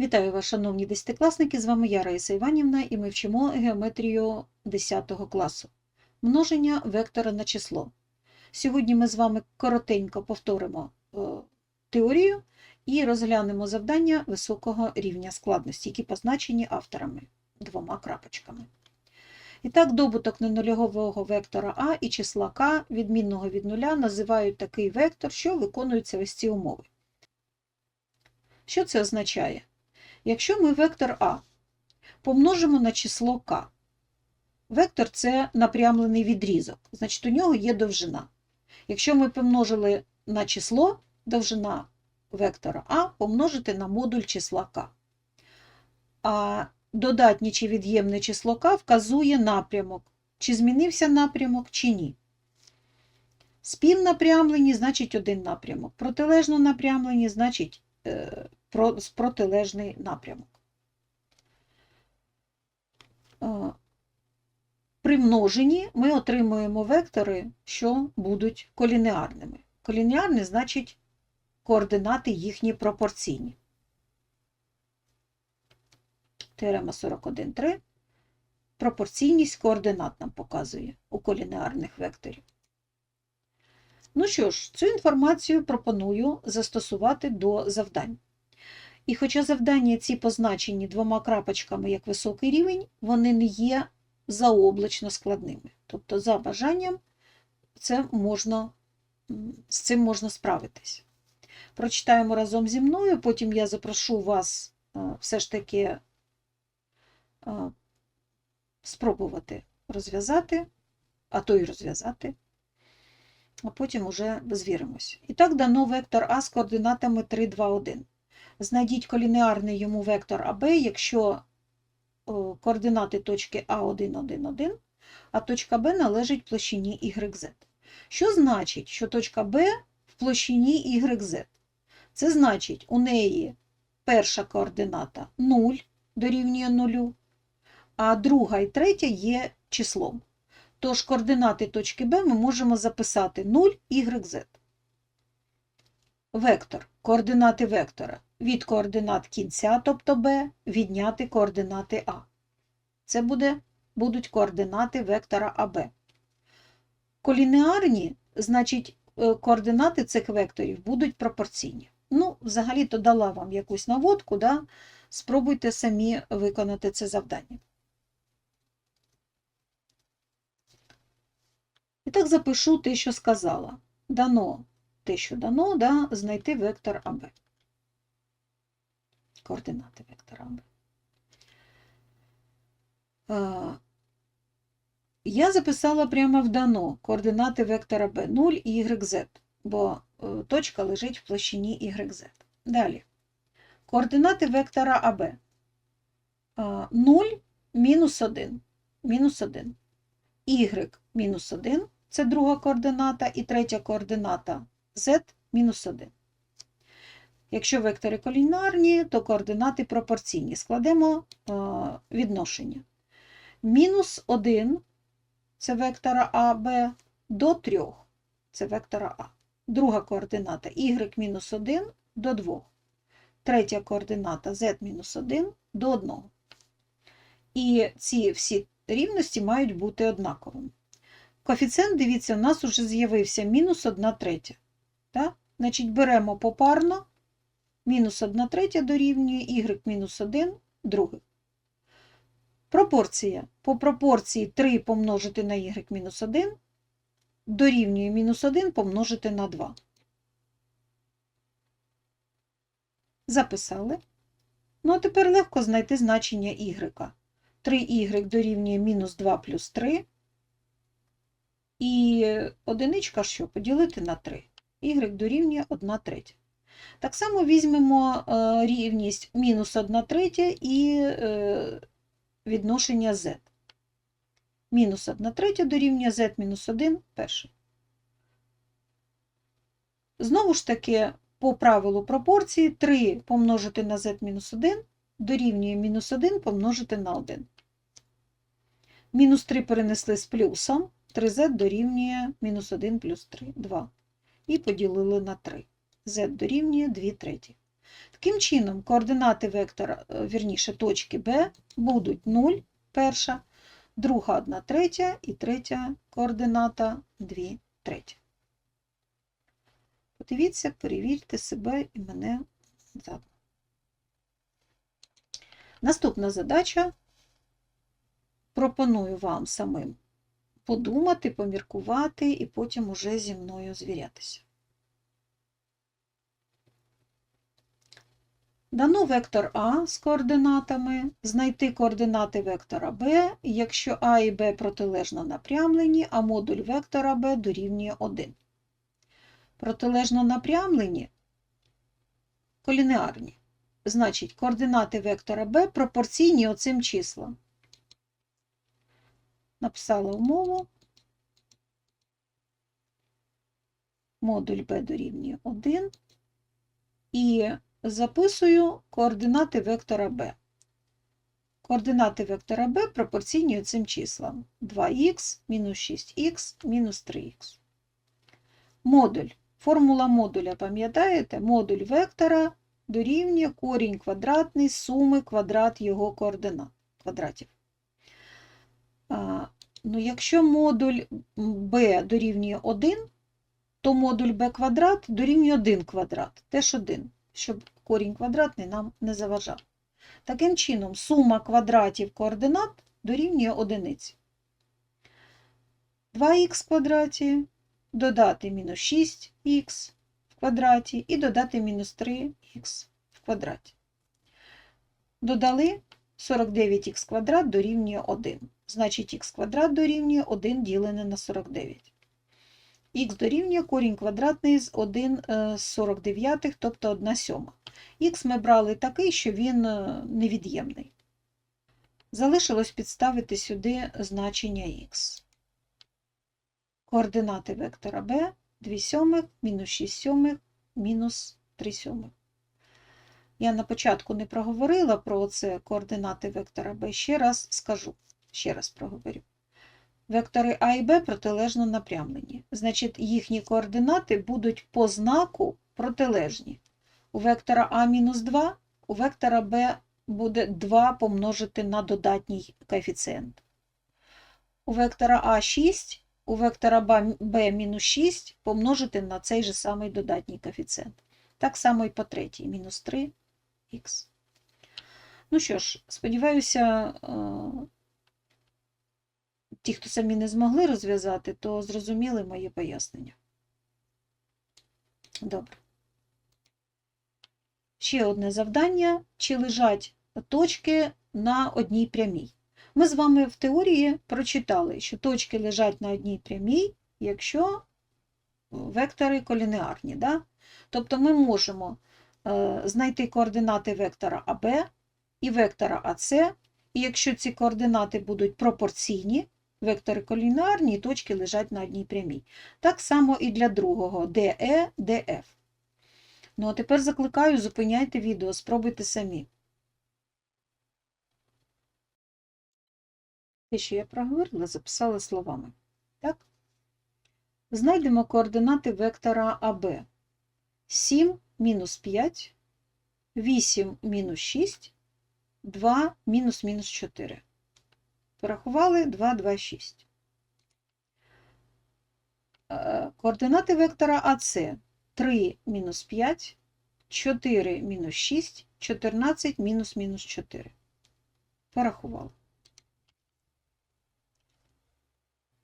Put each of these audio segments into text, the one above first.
Вітаю вас, шановні десятикласники! З вами я, Раїса Іванівна, і ми вчимо геометрію 10 класу. Множення вектора на число. Сьогодні ми з вами коротенько повторимо е, теорію і розглянемо завдання високого рівня складності, які позначені авторами двома крапочками. І так, добуток ненульового вектора А і числа К, відмінного від нуля, називають такий вектор, що виконуються ось ці умови. Що це означає? Якщо ми вектор А помножимо на число К, вектор це напрямлений відрізок, значить у нього є довжина. Якщо ми помножили на число, довжина вектора А помножити на модуль числа К. А додатнє чи від'ємне число К вказує напрямок, чи змінився напрямок, чи ні. Співнапрямлені значить один напрямок, протилежно напрямлені значить про, протилежний напрямок. Е, При множенні ми отримуємо вектори, що будуть колінеарними. Колінеарні значить координати їхні пропорційні. Теорема 41.3. Пропорційність координат нам показує у колінеарних векторів. Ну що ж, цю інформацію пропоную застосувати до завдань. І хоча завдання ці позначені двома крапочками як високий рівень, вони не є заоблачно складними. Тобто, за бажанням це можна, з цим можна справитись. Прочитаємо разом зі мною, потім я запрошу вас все ж таки спробувати розв'язати, а то й розв'язати, а потім уже звіримось. І так дано вектор А з координатами 3, 2, 1. Знайдіть колінеарний йому вектор АБ, якщо координати точки А1, 1, 1, а точка Б належить площині YZ. Що значить, що точка Б в площині YZ? Це значить, у неї перша координата 0 дорівнює 0, а друга і третя є числом. Тож координати точки Б ми можемо записати 0 YZ. Вектор, координати вектора від координат кінця, тобто Б, відняти координати А. Це буде, будуть координати вектора АБ. Колінеарні, значить, координати цих векторів будуть пропорційні. Ну, взагалі-то дала вам якусь наводку, да? спробуйте самі виконати це завдання. І так запишу те, що сказала. Дано те, що дано, да, знайти вектор АБ. Координати вектора АБ. Е, Я записала прямо в дано координати вектора B 0 і YZ, бо е, точка лежить в площині YZ. Далі. Координати вектора АБ. 0 мінус 1. Мінус 1. Y мінус 1 це друга координата, і третя координата z мінус 1. Якщо вектори колінарні, то координати пропорційні. Складемо відношення. Мінус 1 це вектора АБ до 3 це вектора А. Друга координата y мінус 1 до 2. Третя координата z мінус 1 до 1. І ці всі рівності мають бути однаковими. Коефіцієнт, дивіться, у нас вже з'явився мінус 1 третя. Так? Значить, беремо попарно, мінус 1 третя дорівнює y мінус 1 другий. Пропорція. По пропорції 3 помножити на y мінус 1 дорівнює мінус 1 помножити на 2. Записали. Ну, а тепер легко знайти значення y. 3y дорівнює мінус 2 плюс 3. І одиничка що? Поділити на 3. Y дорівнює 1 третя. Так само візьмемо рівність мінус 1 третя і відношення z. Мінус 1 третя дорівнює z мінус 1 перший. Знову ж таки, по правилу пропорції 3 помножити на z мінус 1 дорівнює мінус 1 помножити на 1. Мінус 3 перенесли з плюсом. 3z дорівнює мінус 1 плюс 3, 2. І поділили на 3. z дорівнює 2 треті. Таким чином, координати вектора, е, вірніше, точки Б будуть 0, перша, друга 1 третя і третя координата 2 третя. Подивіться, перевірте себе і мене заодно. Наступна задача. Пропоную вам самим подумати, поміркувати і потім уже зі мною звірятися. Дано вектор А з координатами, знайти координати вектора Б, якщо А і Б протилежно напрямлені, а модуль вектора Б дорівнює 1. Протилежно напрямлені колінеарні. Значить, координати вектора Б пропорційні оцим числам. Написала умову. Модуль Б дорівнює 1. І записую координати вектора b. Координати вектора b пропорційні цим числам 2х, мінус 6х, мінус 3х. Модуль. Формула модуля, пам'ятаєте? Модуль вектора дорівнює корінь квадратний суми квадрат його координат квадратів. Ну, Якщо модуль b дорівнює 1, то модуль b квадрат дорівнює 1 квадрат, теж 1 щоб корінь квадратний нам не заважав. Таким чином, сума квадратів координат дорівнює одиниці. 2х в квадраті додати мінус 6х в квадраті і додати мінус 3х в квадраті. Додали 49х квадрат дорівнює 1. Значить, х квадрат дорівнює 1 ділене на 49 х дорівнює корінь квадратний з 1 з 49, тобто 1 сьома. Х ми брали такий, що він е, невід'ємний. Залишилось підставити сюди значення х. Координати вектора b 2 сьомих, мінус 6 сьомих, мінус 3 сьомих. Я на початку не проговорила про це координати вектора b, ще раз скажу, ще раз проговорю. Вектори А і Б протилежно напрямлені. Значить, їхні координати будуть по знаку протилежні. У вектора А-2, у вектора Б буде 2 помножити на додатній коефіцієнт. У вектора А6, у вектора Б-6 помножити на цей же самий додатній коефіцієнт. Так само і по третій, мінус 3х. Ну що ж, сподіваюся, е, ті, хто самі не змогли розв'язати, то зрозуміли моє пояснення. Добре. Ще одне завдання: чи лежать точки на одній прямій. Ми з вами в теорії прочитали, що точки лежать на одній прямій, якщо вектори колінеарні. Да? Тобто ми можемо е, знайти координати вектора АБ і вектора АС, і якщо ці координати будуть пропорційні, Вектори колінарні точки лежать на одній прямій. Так само і для другого DE, DF. Ну, а тепер закликаю, зупиняйте відео, спробуйте самі. Те, що я проговорила, записала словами. Так? Знайдемо координати вектора АБ. 7 мінус 5, 8 мінус 6, 2 мінус мінус 4. Порахували 2, 2, 6. Координати вектора АС 3 мінус 5, 4 мінус 6, 14 мінус мінус 4. Порахували.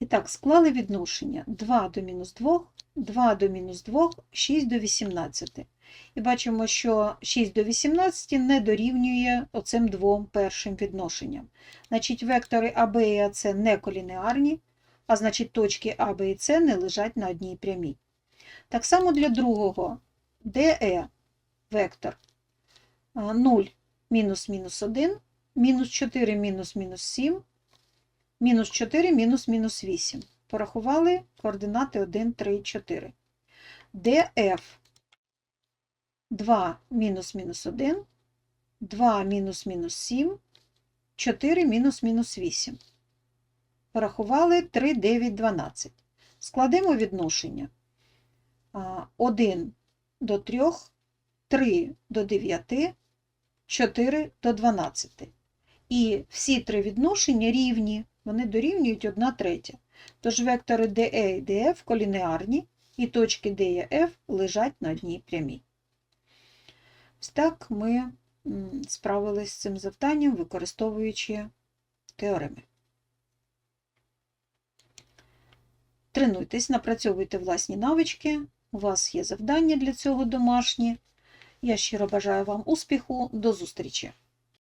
І так, склали відношення 2 до мінус 2, 2 до мінус 2, 6 до 18. І бачимо, що 6 до 18 не дорівнює оцим двом першим відношенням. Значить, вектори АБ і АС не колінеарні, а значить, точки А, Б і С не лежать на одній прямій. Так само для другого ДЕ вектор 0 мінус мінус 1, мінус 4 мінус мінус 7, мінус 4 мінус мінус 8. Порахували координати 1, 3, 4. ДФ 2 мінус мінус 1, 2 мінус мінус 7, 4 мінус мінус 8. Порахували 3, 9, 12. Складемо відношення 1 до 3, 3 до 9, 4 до 12. І всі три відношення рівні, вони дорівнюють 1 третя. Тож вектори DE і DF колінеарні, і точки D і F лежать на одній прямій. Ось так ми справились з цим завданням, використовуючи теореми. Тренуйтесь, напрацьовуйте власні навички. У вас є завдання для цього домашні. Я щиро бажаю вам успіху. До зустрічі!